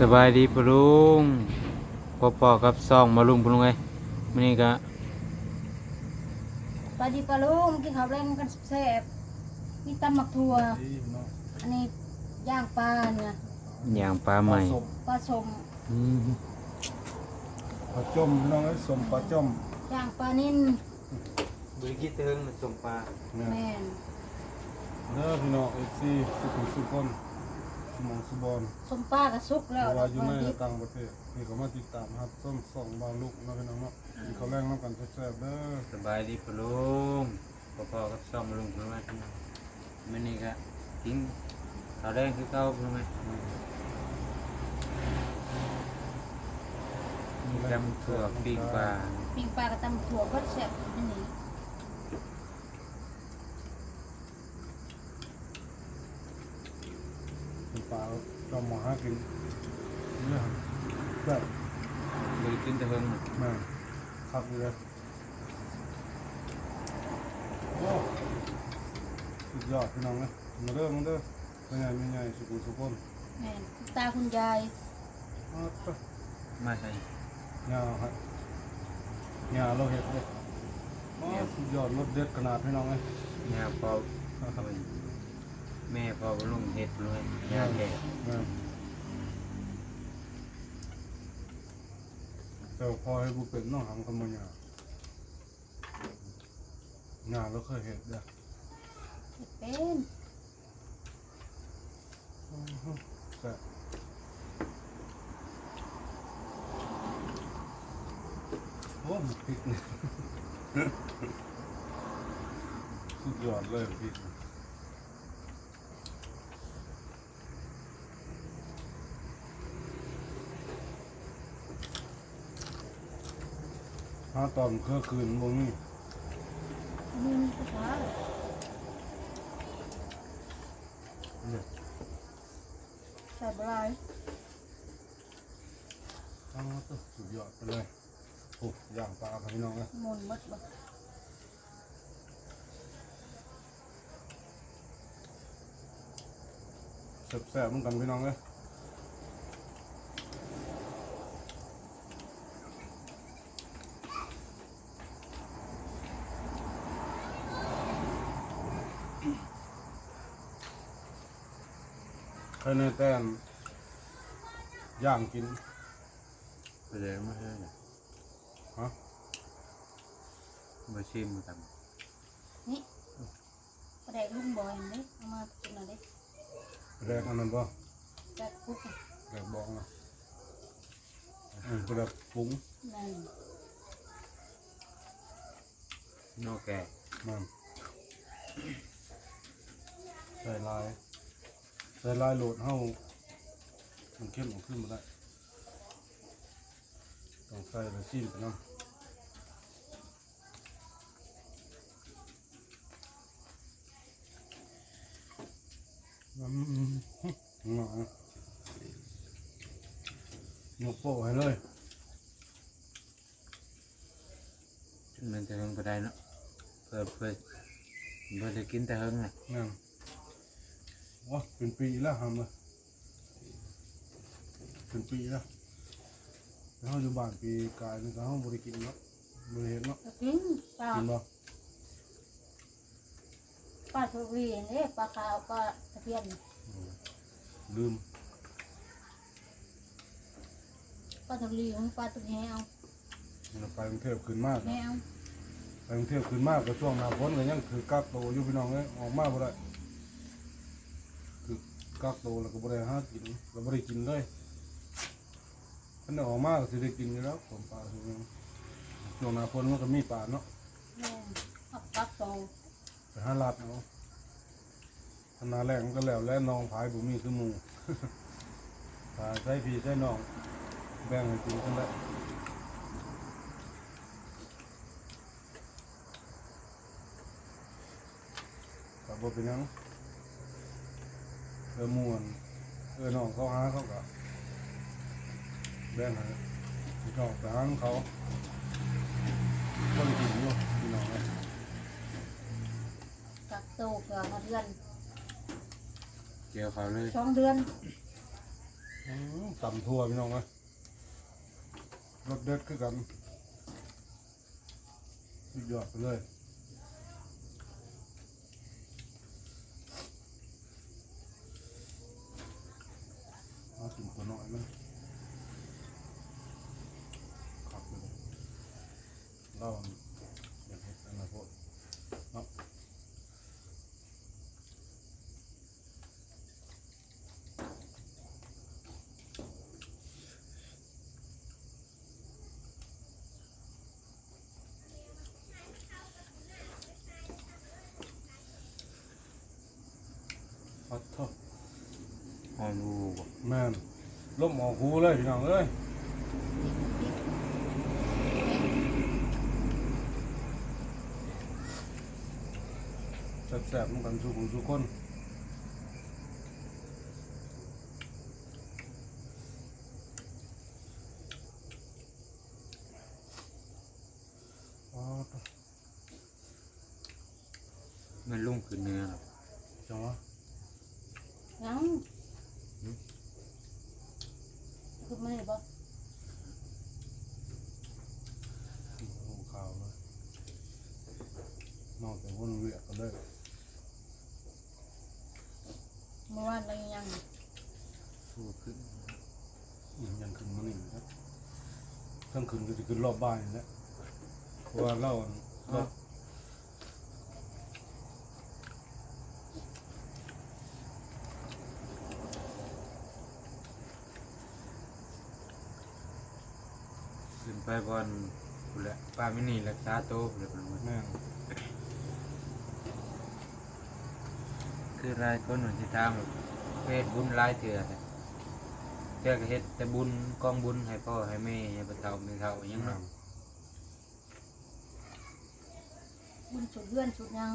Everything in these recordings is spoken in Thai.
สบายดีปะลุงพอปอกับซองมาลุงปะลุงไงมันนี่ก็ปลาดีปลาลุงกินข้าวแรงกันแซ่บมีตำหมักถั่วอันนี้ย่างปลาเนี่ยอย่างปลาใหม่ปลาสมอืมปลาจมพี่น้องไอ้สมปลาจมย่างปลานิ่นบริกิตเทิงสมปลาเนี่ยแม่นเด้อพี่น้องเอฟซีสุขุมสุขน สมองสุบอลสมปลากับซุกเพแล้วราะว่าอยู่ในปลาดิบต่างประเทศนี่ก็มาติดตามครับส้มสองบางลูกนะพี่น้องเนาะกินข้าวแรงน้ำกันแซ่บๆเด้อสบายดีปะลุงพอปอกับซองมาลุงปะลุงไงมันนี่ก็ทิ้งขาวแดงคือเก่าปะลุงไงจำตัวปีกปลาปิ้งปลากับตำถั่วก็แซ่บอันนี้ เป็นปลาจอมหมาหากินเนี่ยแซ่บบริกิตเทิงแม่งคักเลยโอ้สุดยอดพี่น้องเลยมาเด้อมาเด้อเป็นไงเป็นไงสุขุมสุขนแม่นตาคุณยายมาไปมาใส่ยาฮะยาเราเห็ดเลยอ๋อสุดยอดรสเด็ดขนาดพี่น้องเลยยาพอ แม่พอปะลุงเห็ดปะลุงไงยาแก่แม่นแต่พอให้บุเป็นน้องหังคำมันยางาเราเคยเห็ดเด้อเป็นแต่โอ้มันพริกเนี่ยสุดยอดเลยพริกเนี่ย ถ้าตอนเครือคืนวงนี้นี่มันภาษาเนี่ยใส่บลายอ้าวสุดยอดไปเลยโอ้ย่างปลาครับพี่น้องนะมนหมดบ่แซ่บๆเหมือนกันพี่น้องเลย คยในแต้นย่างกิน ไปเลยไม่ใช่ฮะมาชิมมาทนี่ปลาแดกลุงบอยเด้เอามากินหน่อยเด้แรกอันนั้นป่ะแดกคุกอะแรกบอกนะอืมแรกปรุงนั่นำนอกแก่มันใส่ลาย ใส่ลายโหลดเฮามันเข้มออกขึ้นมาได้ต้องใส่ละชิ้นไปน้ำอืมหน่อยยกโป้ให้เลยมันจะเฮิงก็ได้เนาะเพื่อเพื่อเพื่อจะกินแต่เฮิงไงนั่น โอ้เป็นปีแล้วทำเลยเป็นปีแล้วแล้วเราอยู่บ้านปีกายนี่ก็ห้องบริกินเนาะบริเห็นเนาะก็กินปลากินบ่ปลาทุเรียนเด้ปลาขาวปลาตะเพียนลืมปลาทุเรียนปลาตุกแหวเราไปกรุงเทพขึ้นมากแหวไปกรุงเทพขึ้นมากก็ช่วงหน้าฝนก็ยังคือกักโตวอยู่พี่น้องเลยออกมาบ่ได้คือ กักโตวแล้วก็บ่ได้หารกินเราบ่ได้กินเลยถ้าได้ออกมาก็สิได้กินอยู่แล้วผมปลาคือหยังช่วงหน้าฝนมันก็มีปลาเนาะแม่อับปักโตไปหาลัดเอาธนาแรกมันก็แล้วและนองผายบุมีคือหมูผายใช้พีใช้นอง แบ่งให้กินกันได้กับบเป็นหยัง ออหมวน เออน้องเขาหาเขาก็แบ่งให้พี่น้องไปหาของเขาก็เลยกินอยู่พี่น้องเลยกักโตเกือบมาเดือนเกี่ยวเขาเลยสองเดือนอืมตำทั่วพี่น้องนะรสเด็ดคือกันสุดยอดไปเลยเอากินตัวน้อย มันขับไปเลยเล่าอยากเห็นอนาคตเนาะขอโทษหอมรูบ่ แม่น ล่มหมอกหูเลยพี่น้องเอ้ยแซ่บๆมันกันสู่หูสู่คนอ๋อ มันลุ่งคือเนื้อหรอก จังวะ ยัง คือไม่ได้บ่หูขาวเลยนอกจากวนเวียกกันเลยเมื่อวานเรายังสู้ขึ้นอืมยังขึ้นมานี่ครับทั้งคืนก็จะขึ้นรอบบ้านนี่แหละเพราะว่าเล่าอันรอบ ขึ้น ไปบอลกูแหละป้ามินี่รักษาโตวเลยเป็นว่าแม่นคือรายคนหนุนที่ทางแบบเฮ็ดบุญหลายเถื่อแต่เจ้าก็เฮ็ดแต่บุญกองบุญให้พ่อให้แม่ให้บ่เฒ่าไม่เฒ่าอหยังแม่เนาะนบุญสุดเลื่อนสุดยัง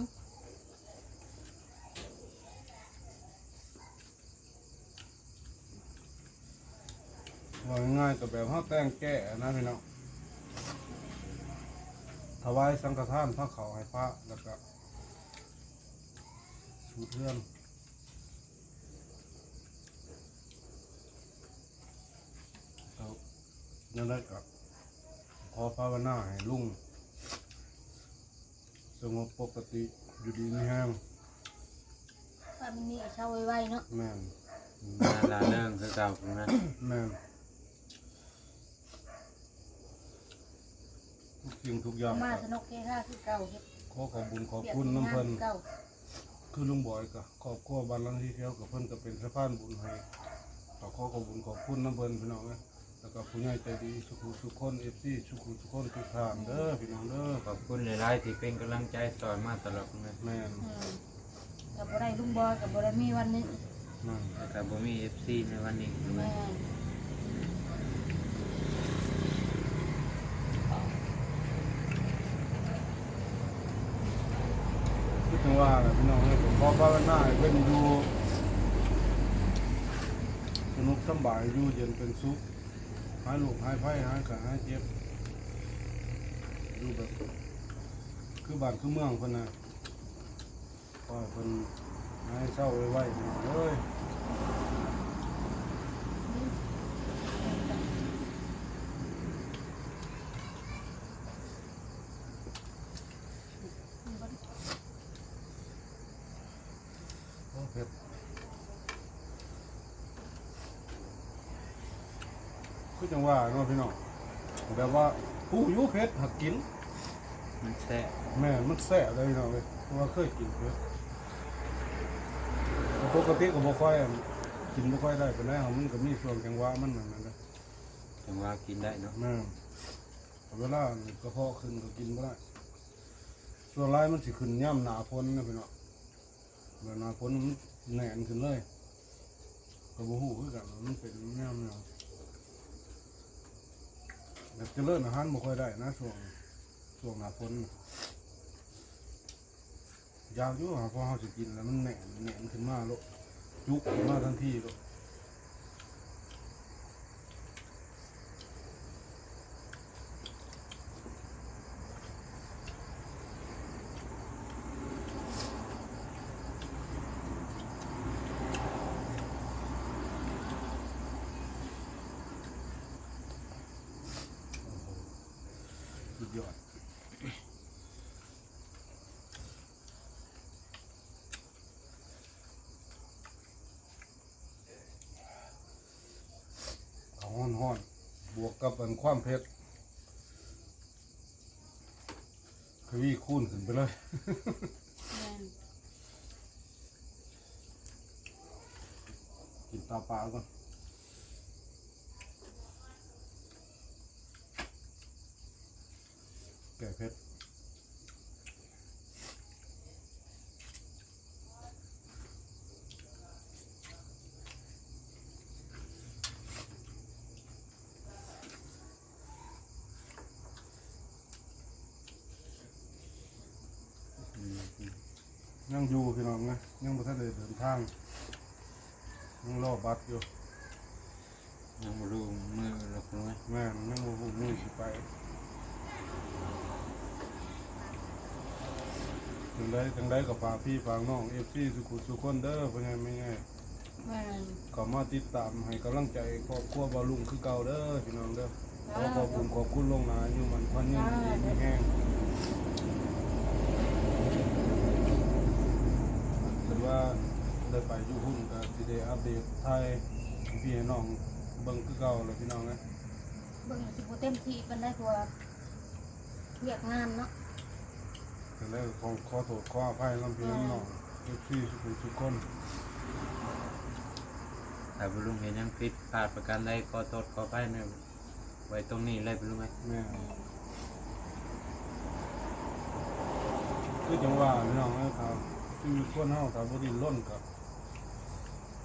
ว่าง่ายๆก็แบบห้าแต่งแก้นะพี่น้อง ถวายสังฆทานพระเขาให้พระแล้วก็สูตรเรื่องเอานั่นได้กับขอภาวนาให้ลุงสงบปกติอยู่ดีไม่แห้งว่ามันนี่เช่าไว้ๆเนาะแม่น มาลาเรื่องคือเก่าพุ่นนะแม่นทุก สิ่งทุกอย่างมาสนุกเฮฮาคือเก่าเฮ็ดขอขอบบุญขอบคุณน้ำเพิ่นคือเก่าคือลุงบอยก็ครอบครัวบ้านหลังที่เที่ยวกับเพิ่นก็เป็นสะพานบุญให้ก็ขอขอบบุญขอบคุณน้ำเพิ่นพี่น้องเอ้ยแล้วก็ผู้ใหญ่ใจดีสุขุสุขคนเอฟซีสุขุสุขคนทุกท่านเด้อพี่น้องเด้อขอบคุณหลายๆที่เป็นกำลังใจสอนมาตลอดนะแม่นอืมกับบ่ได้ลุงบอยกับบ่ได้มีวันนี้นั่นแล้วก็บ่มีในวันนี้แม่ จังว่าแบบพี่น้องเอ้ยผมขอภาวนาให้เป็นอยู่สนุกสำบายอยู่เย็นเป็นสุขหายโรคหายไผ่หายขาหายเจ็บอยู่แบบคือบ้านคือเมืองคนน่ะขอคนหายเศร้าไว้ไว้เอ้ย โอ้เผ็ดคือ จังว่าเนาะพี่น้องแบบว่าผู้อยุเผ็ดหักกิน มันแซ่บแม่มันแซ่บเลยพี่น้องเลยเพราะว่าเคยกินเผ็ดแต่ปกติก็บ่ค่อยอั่นกินบ่ค่อยได้ปานใดของมันก็มีส่วนจังหวะมันนั่นน่ะจังว่ากินได้เนาะแม่แต่เวลากระเพาะขึ้นก็กินบ่ได้ ส่วนหลายมันสิขึ้นย่ำหนาพ้นนะพี่น้องเวลาหนาพ้นมันแน่นขึ้นเลย ก็บ่ฮู้คือกันว่ามันเป็นย่ำเนาะ แบบเจริญอาหารบ่ค่อยได้นะช่วงช่วงหน้าฝนน่ะยากอยู่หาพอเฮาสิกินแล้วมันแน่นแน่นขึ้นมาโลกจุกขึ้นมาทันทีโลก ยอดเอาห้อนๆบวกกับเป็นความเผ็ดทวีคูณขึ้นไปเลยแม่นกินตาเปล่าก่อน ก่เผ็ดยังอยู่พี่น้องนะยังไม่ทันได้เดินทางยังรอบัตรอยู่ยังบ่รู้มือหรอกรู้ไหมแม่นยังบ่ฮู้มือสิไป จังไดจังไดก็ฝากพี่ฝากน้อง FC สุขุสุขคนเด้อเพิ่นให้ไม่ง่ายแม่นก็มาติดตามให้กำลังใจครอบครัวบ่าวลุงคือเก่าเด้อพี่น้องเด้อขอขอบคุณขอบคุณลวงหน้าอยู่มันควันยืนดีมีแห้งเป็นว่าได้ไปอยู่หุ้นก็สิได้อัปเดตไทยให้พี่ให้น้องเบิ่งคือเก่าเลยพี่น้องนะเบิ่งสิบ่เต็มที่ปานใดกว่าเวียกงานเนาะ แต่แล้วขอขอโทษขออภัยน้ำพี่น้ำน้องเอฟซีทุกคนทุกคนถ้าบ่รู้เห็นยังผิดพลาดประการใดก็โทษขออภัยนะไว้ตรงนี้เลยบ่รู้ไหมแม่คือจังว่าพี่น้องนะครับชีวิตคนเฮาถ้าบ่ดิ้นรนกับ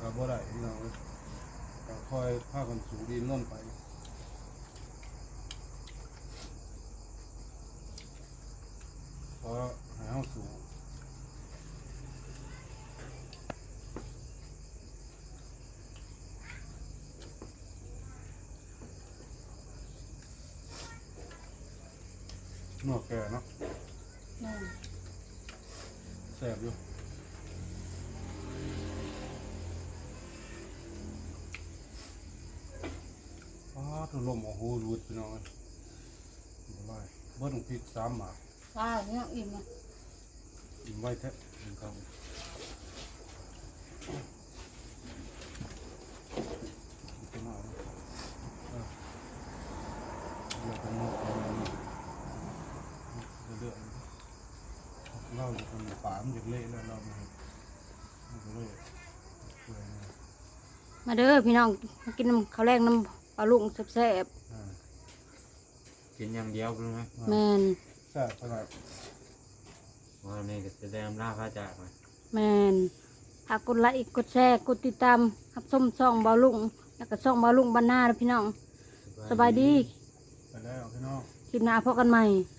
กับบ่ได้พี่น้องเอ้ยก็คอยพากันสู่ดิ้นรนไป เพราะให้เฮาสู่นอกแก่เนาะแม่นแสบอยู่อ้าวถล่มโอ้โหรูดพี่น้องเลยบ่ไรเบิ้ลพริกสามหมาก ข้าวเนี่ยอิ่มอะกินไว้แท้มันก็กินเอาเออเลือกกันหมดเอาเลือกเราจะทำป่ามันจะเละแล้วเราไม่เห็นมันก็เลยเปื่อยนะมาเด้อพี่น้องมากินน้ำข้าวแรงน้ำปลาลุงแซ่บอ่ากินอย่างเดียวบ่รู้ไหมๆแม่น แซ่บขนาดวันนี้ก็จะได้อำลาพระจากไปแม่นถ้ากดไลค์กดแชร์กดติดตามรับชมช่องบาลุงแล้วก็ช่องบาลุงบ้านนาเด้อพี่น้อง สบายดี ไปแล้วพี่น้อง คลิปหน้าพบกันใหม่ส